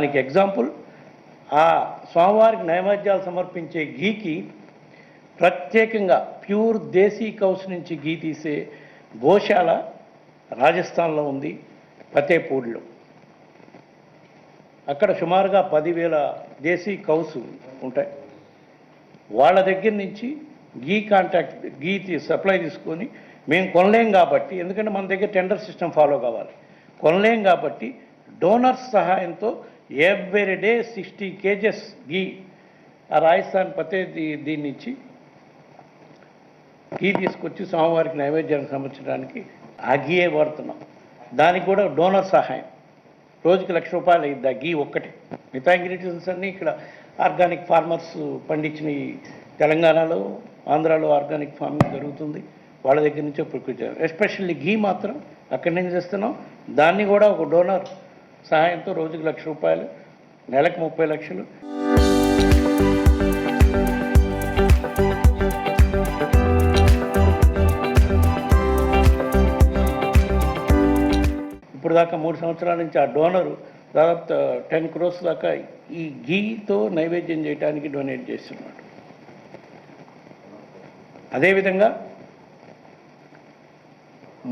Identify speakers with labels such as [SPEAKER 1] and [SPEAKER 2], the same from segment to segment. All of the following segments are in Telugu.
[SPEAKER 1] దానికి ఎగ్జాంపుల్ ఆ స్వామివారికి నైవేద్యాలు సమర్పించే గీకి ప్రత్యేకంగా ప్యూర్ దేశీ కౌస్ నుంచి గీ తీసే గోశాల రాజస్థాన్లో ఉంది ఫతేపూర్లో అక్కడ సుమారుగా పదివేల దేశీ కౌస్ ఉంటాయి. వాళ్ళ దగ్గర నుంచి గీ కాంటాక్ట్ గీ సప్లై తీసుకొని మేము కొనలేం కాబట్టి ఎందుకంటే మన దగ్గర టెండర్ సిస్టమ్ ఫాలో కావాలి. కొనలేం కాబట్టి డోనర్స్ సహాయంతో every day sixty kgs ghee ఆ రాజస్థాన్ పతే దీని నుంచి గీ తీసుకొచ్చి స్వామివారికి నైవేద్యానికి సమర్చడానికి ఆ గీయే వాడుతున్నాం. దానికి కూడా డోనర్ సహాయం. రోజుకి లక్ష రూపాయలు అయ్యిద్ది ఆ గీ ఒక్కటి. మిగతా ఇంగ్రీడియంట్స్ అన్నీ ఇక్కడ ఆర్గానిక్ ఫార్మర్స్ పండించిన తెలంగాణలో ఆంధ్రాలో ఆర్గానిక్ ఫార్మింగ్ జరుగుతుంది. వాళ్ళ దగ్గర నుంచే ప్రొక్యూర్ ఎస్పెషల్లీ గీ మాత్రం అక్కడి నుంచి తెస్తున్నాం. దాన్ని కూడా ఒక డోనర్ సహాయంతో రోజుకి లక్ష రూపాయలు నెలకు ముప్పై లక్షలు. ఇప్పుడు దాకా మూడు సంవత్సరాల నుంచి ఆ డోనరు దాదాపు టెన్ క్రోర్స్ దాకా ఈ గీతో నైవేద్యం చేయడానికి డొనేట్ చేస్తున్నాడు. అదేవిధంగా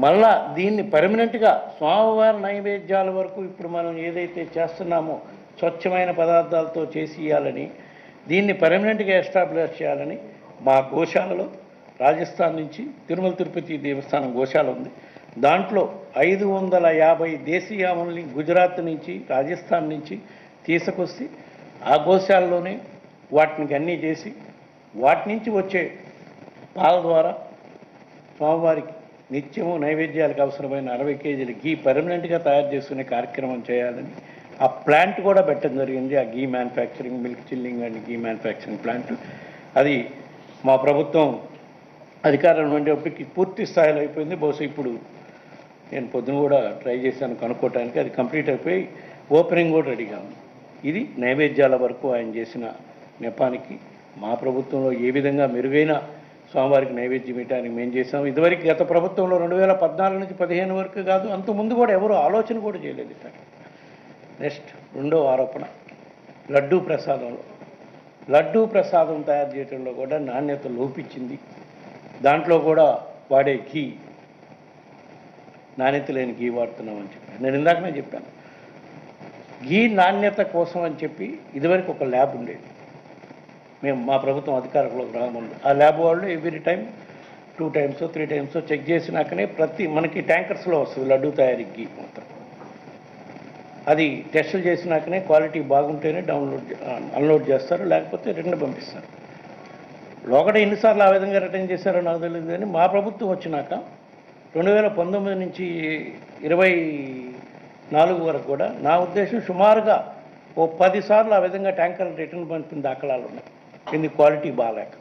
[SPEAKER 1] మళ్ళా దీన్ని పర్మనెంట్గా స్వామివారి నైవేద్యాల వరకు ఇప్పుడు మనం ఏదైతే చేస్తున్నామో స్వచ్ఛమైన పదార్థాలతో చేసి ఇవ్వాలని దీన్ని పర్మనెంట్గా ఎస్టాబ్లిష్ చేయాలని మా గోశాలలో రాజస్థాన్ నుంచి తిరుమల తిరుపతి దేవస్థానం గోశాల ఉంది. దాంట్లో ఐదు వందల యాభై దేశీయాముల్ని గుజరాత్ నుంచి రాజస్థాన్ నుంచి తీసుకొచ్చి ఆ గోశాలలోనే వాటిని అన్నీ చేసి వాటి నుంచి వచ్చే పాల ద్వారా స్వామివారికి నిత్యము నైవేద్యాలకు అవసరమైన అరవై కేజీల గీ పర్మనెంట్గా తయారు చేసుకునే కార్యక్రమం చేయాలని ఆ ప్లాంట్ కూడా పెట్టడం జరిగింది. ఆ ghee manufacturing milk chilling and ghee manufacturing plant అది మా ప్రభుత్వం అధికారం ఉండేప్పటికి పూర్తి స్థాయిలో అయిపోయింది. బహుశా ఇప్పుడు నేను పొద్దున కూడా ట్రై చేశాను కనుక్కోవటానికి. అది కంప్లీట్ అయిపోయి ఓపెనింగ్ కూడా రెడీగా ఉంది. ఇది నైవేద్యాల వరకు ఆయన చేసిన నెపానికి మా ప్రభుత్వంలో ఏ విధంగా మెరుగైన స్వామివారికి నైవేద్యం ఇవ్వడానికి మేము చేసాం ఇదివరకు గత ప్రభుత్వంలో రెండు వేల పద్నాలుగు నుంచి పదిహేను వరకు కాదు అంత ముందు కూడా ఎవరు ఆలోచన కూడా చేయలేదు ఇట్లా నెక్స్ట్ రెండవ ఆరోపణ లడ్డూ ప్రసాదంలో. లడ్డూ ప్రసాదం తయారు చేయడంలో కూడా నాణ్యత లోపించింది. దాంట్లో కూడా వాడే ఘీ నాణ్యత లేని ఘీ వాడుతున్నామని చెప్పాను నేను ఇందాకనే చెప్పాను. ఘీ నాణ్యత కోసం అని చెప్పి ఇదివరకు ఒక ల్యాబ్ ఉండేది. మేము మా ప్రభుత్వం అధికారంలోకి రాముంది ఆ ల్యాబ్ వాళ్ళు every time two times three times check చేసినాకనే ప్రతి మనకి ట్యాంకర్స్లో వస్తుంది లడ్డు తయారీకి మొత్తం అది టెస్టులు చేసినాకనే క్వాలిటీ బాగుంటేనే డౌన్లోడ్ అన్లోడ్ చేస్తారు లేకపోతే రిటర్న్ పంపిస్తారు. లోకడ ఎన్నిసార్లు ఆ విధంగా రిటర్న్ చేశారో నాకు తెలియదు కానీ మా ప్రభుత్వం వచ్చినాక రెండు వేల పంతొమ్మిది నుంచి ఇరవై నాలుగు వరకు కూడా నా ఉద్దేశం సుమారుగా ఓ పదిసార్లు ఆ విధంగా ట్యాంకర్ రిటర్న్ పంపిన దాఖలాలు ఉన్నాయి. ఇది క్వాలిటీ బాగాలేక